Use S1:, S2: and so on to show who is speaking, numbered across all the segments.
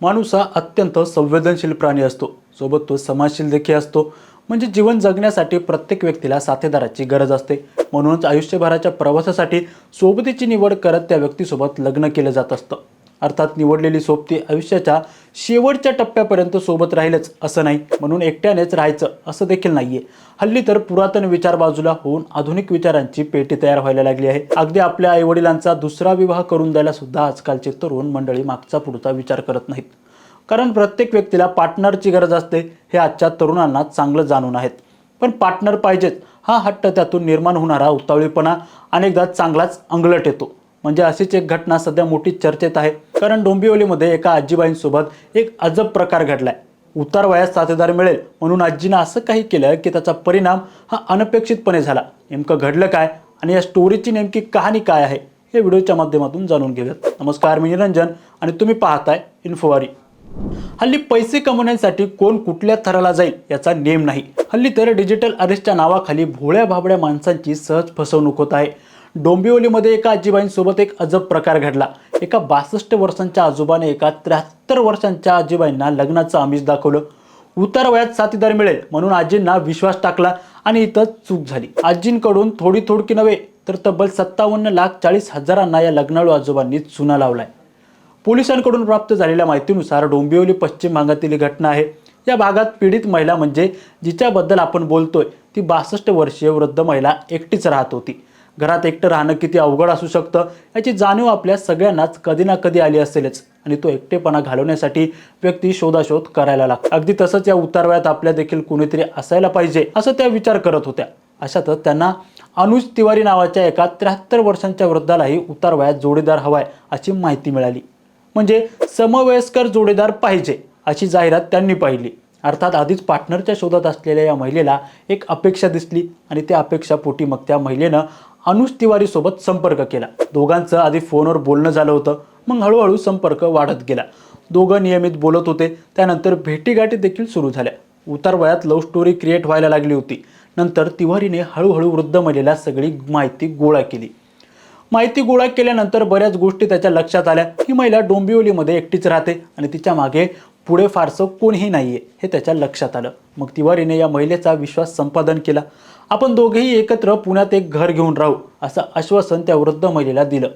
S1: माणूस हा अत्यंत संवेदनशील प्राणी असतो. सोबत तो समाजशील देखील असतो. म्हणजे जीवन जगण्यासाठी प्रत्येक व्यक्तीला साथीदाराची गरज असते. म्हणूनच आयुष्यभराच्या प्रवासासाठी सोबतीची निवड करत त्या व्यक्तीसोबत लग्न केलं जात असतं. अर्थात निवडलेली सोबती आयुष्याच्या शेवटच्या टप्प्यापर्यंत सोबत राहीलच असं नाही. म्हणून एकट्यानेच राहायचं असं देखील नाहीये. हल्ली तर पुरातन विचार बाजूला होऊन आधुनिक विचारांची पेटी तयार व्हायला लागली आहे. अगदी आपल्या आईवडिलांचा दुसरा विवाह करून द्यायला सुद्धा आजकालचे तरुण मंडळी मागचा पुढचा विचार करत नाहीत. कारण प्रत्येक व्यक्तीला पार्टनरची गरज असते हे आजच्या तरुणांना चांगलं जाणून आहेत. पण पार्टनर पाहिजेच हा हट्ट त्यातून निर्माण होणारा उतावळीपणा अनेकदा चांगलाच अंगलट येतो. म्हणजे अशीच एक घटना सध्या मोठी चर्चेत आहे. कारण डोंबिवलीमध्ये एका आजीबाईंसोबत एक अजब प्रकार घडलाय. उतार वयात साथीदार मिळेल म्हणून आजीनं असं काही केलं की त्याचा परिणाम हा अनपेक्षितपणे झाला. नेमकं घडलं काय आणि या स्टोरीची नेमकी कहाणी काय आहे हे व्हिडिओच्या माध्यमातून जाणून घेऊयात. नमस्कार मी निरंजन आणि तुम्ही पाहताय इन्फोवारी. हल्ली पैसे कमवण्यासाठी कोण कुठल्या थराला जाईल याचा नेम नाही. हल्ली तर डिजिटल अरेस्टच्या नावाखाली भोळ्या भाबड्या माणसांची सहज फसवणूक होत आहे. डोंबिवलीमध्ये एका आजीबाईंसोबत एक अजब प्रकार घडला. एका बासष्ट वर्षांच्या आजोबाने एका त्र्याहत्तर वर्षांच्या आजीबाईंना लग्नाचं आमिष दाखवलं. उतार वयात साथीदार मिळेल म्हणून आजींना विश्वास टाकला आणि इथं चूक झाली. आजींकडून थोडी थोडकी नव्हे तर तब्बल सत्तावन्न लाख चाळीस हजारांना या लग्नाळू आजोबांनी चुना लावलाय. पोलिसांकडून प्राप्त झालेल्या माहितीनुसार डोंबिवली पश्चिम भागातील ही घटना आहे. या भागात पीडित महिला म्हणजे जिच्याबद्दल आपण बोलतोय ती बासष्ट वर्षीय वृद्ध महिला एकटीच राहत होती. घरात एकटं राहणं किती अवघड असू शकतं याची जाणीव आपल्या सगळ्यांनाच कधी ना कधी आली असेलच. आणि तो एकटेपणा घालवण्यासाठी व्यक्ती शोधाशोध करायला लागतो अगदी तसंच या उतारवयात आपल्या देखील कुणीतरी असायला पाहिजे असं त्या विचार करत होत्या. अशातच त्यांना अनुज तिवारी नावाच्या एका त्र्याहत्तर वर्षांच्या वृद्धालाही उतार वयात जोडीदार हवाय अशी माहिती मिळाली. म्हणजे समवयस्कर जोडीदार पाहिजे अशी जाहिरात त्यांनी पाहिली. अर्थात आधीच पार्टनरच्या शोधात असलेल्या या महिलेला एक अपेक्षा दिसली आणि त्या अपेक्षापोटी मग त्या महिलेनं अनुज तिवारीसोबत संपर्क केला. दोघांचं आधी फोनवर बोलणं झालं होतं. मग हळूहळू संपर्क वाढत गेला. दोघं नियमित बोलत होते. त्यानंतर भेटीगाठी देखील सुरू झाल्या. उतार वयात लव्ह स्टोरी क्रिएट व्हायला लागली होती. नंतर तिवारीने हळूहळू वृद्ध महिलेला सगळी माहिती गोळा केली. माहिती गोळा केल्यानंतर बऱ्याच गोष्टी त्याच्या लक्षात आल्या. ही महिला डोंबिवलीमध्ये एकटीच राहते आणि तिच्यामागे पुढे फारसं कोणीही आहे हे त्याच्या लक्षात आलं. मग तिवारीने या महिलेचा विश्वास संपादन केला. आपण दोघेही एकत्र पुण्यात एक घर घेऊन राहू असं आश्वासन त्या वृद्ध महिलेला दिलं.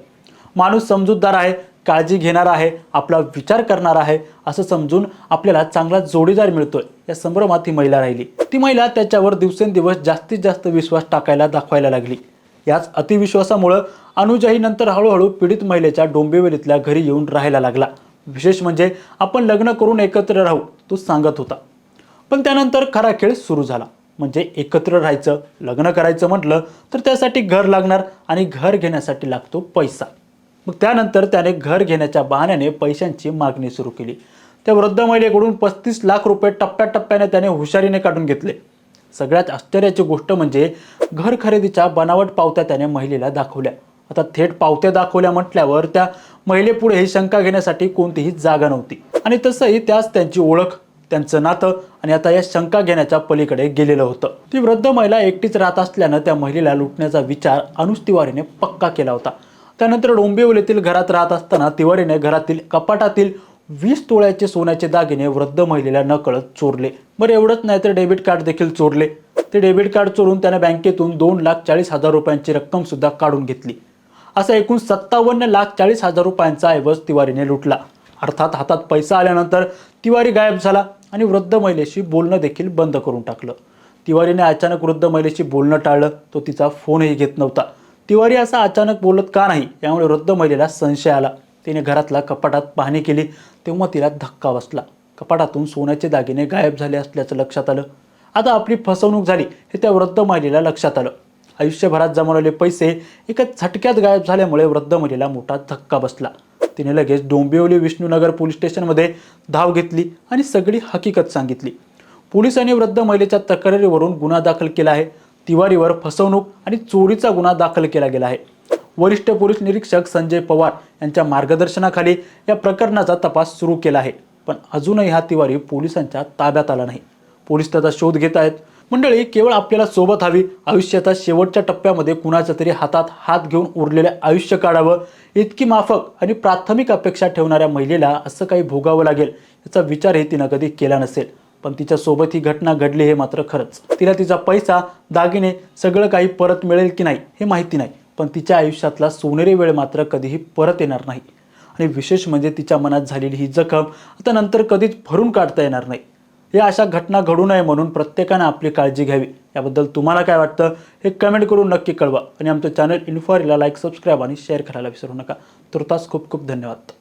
S1: माणूस समजूतदार आहे काळजी घेणार आहे आपला विचार करणार आहे असं समजून आपल्याला चांगला जोडीदार मिळतोय या संभ्रमात ही महिला राहिली. ती महिला त्याच्यावर दिवसेंदिवस जास्तीत जास्त विश्वास टाकायला दाखवायला लागली. याच अतिविश्वासामुळं अनुजाही नंतर हळूहळू पीडित महिलेच्या डोंबिवलीतल्या घरी येऊन राहायला लागला. विशेष म्हणजे आपण लग्न करून एकत्र राहू तो सांगत होता. पण त्यानंतर खरा खेळ सुरू झाला. म्हणजे एकत्र राहायचं लग्न करायचं म्हटलं तर त्यासाठी घर लागणार आणि घर घेण्यासाठी लागतो पैसा. मग त्यानंतर त्याने घर घेण्याच्या बहाण्याने पैशांची मागणी सुरू केली. त्या वृद्ध महिलेकडून पस्तीस लाख रुपये टप्प्याटप्प्याने त्याने हुशारीने काढून घेतले. सगळ्यात आश्चर्याची गोष्ट म्हणजे घर खरेदीच्या बनावट पावत्या त्याने महिलेला दाखवल्या. आता थेट पावत्या दाखवल्या म्हटल्यावर त्या महिलेपुढे ही शंका घेण्यासाठी कोणतीही जागा नव्हती. आणि तसंही त्याच त्यांची ओळख त्यांचं नातं आणि आता या शंका घेण्याच्या पलीकडे गेलेलं होतं. ती वृद्ध महिला एकटीच राहत असल्यानं त्या महिलेला लुटण्याचा विचार अनुज तिवारीने पक्का केला होता. त्यानंतर डोंबिवलीतील घरात राहत असताना तिवारीने घरातील कपाटातील वीस तोळ्याचे सोन्याचे दागिने वृद्ध महिलेला नकळत चोरले. बरं एवढंच नाही तर डेबिट कार्ड देखील चोरले. ते डेबिट कार्ड चोरून त्याने बँकेतून दोन लाख चाळीस हजार रुपयांची रक्कम सुद्धा काढून घेतली. असं एकूण सत्तावन्न लाख चाळीस हजार रुपयांचा ऐवज तिवारीने लुटला. अर्थात हातात पैसा आल्यानंतर तिवारी गायब झाला आणि वृद्ध महिलेशी बोलणं देखील बंद करून टाकलं. तिवारीने अचानक वृद्ध महिलेशी बोलणं टाळलं तो तिचा फोनही घेत नव्हता. तिवारी असा अचानक बोलत का नाही यामुळे वृद्ध महिलेला संशय आला. तिने घरातला कपाटात पाहणी केली तेव्हा तिला धक्का बसला. कपाटातून सोन्याचे दागिने गायब झाले असल्याचं लक्षात आलं. आता आपली फसवणूक झाली हे त्या वृद्ध महिलेला लक्षात आलं. आयुष्यभरात जमवलेले पैसे एका झटक्यात गायब झाल्यामुळे वृद्ध महिलेला मोठा धक्का बसला. तिने लगेच डोंबिवली विष्णुनगर पोलीस स्टेशनमध्ये धाव घेतली आणि सगळी हकीकत सांगितली. पोलिसांनी वृद्ध महिलेच्या तक्रारीवरून गुन्हा दाखल केला आहे. तिवारीवर फसवणूक आणि चोरीचा गुन्हा दाखल केला गेला आहे. वरिष्ठ पोलीस निरीक्षक संजय पवार यांच्या मार्गदर्शनाखाली या प्रकरणाचा तपास सुरू केला आहे. पण अजूनही हा तिवारी पोलिसांच्या ताब्यात आला नाही. पोलीस त्याचा शोध घेत आहेत. मंडळी केवळ आपल्याला सोबत हवी. आयुष्याच्या शेवटच्या टप्प्यामध्ये कुणाच्या तरी हातात हात घेऊन उरलेले आयुष्य काढावं इतकी माफक आणि प्राथमिक अपेक्षा ठेवणाऱ्या महिलेला असं काही भोगावं लागेल याचा विचारही तिनं कधी केला नसेल. पण तिच्यासोबत ही घटना घडली हे मात्र खरंच. तिला तिचा पैसा दागिने सगळं काही परत मिळेल की नाही हे माहिती नाही. पण तिच्या आयुष्यातला सोनेरी वेळ मात्र कधीही परत येणार नाही. आणि विशेष म्हणजे तिच्या मनात झालेली ही जखम आता नंतर कधीच भरून काढता येणार नाही. या अशा घटना घडू नये म्हणून प्रत्येकानं आपली काळजी घ्यावी. याबद्दल तुम्हाला काय वाटतं हे कमेंट करून नक्की कळवा. आणि आमचं चॅनल इन्फॉरीला लाईक सबस्क्राईब आणि शेअर करायला विसरू नका. तुर्तास खूप खूप धन्यवाद.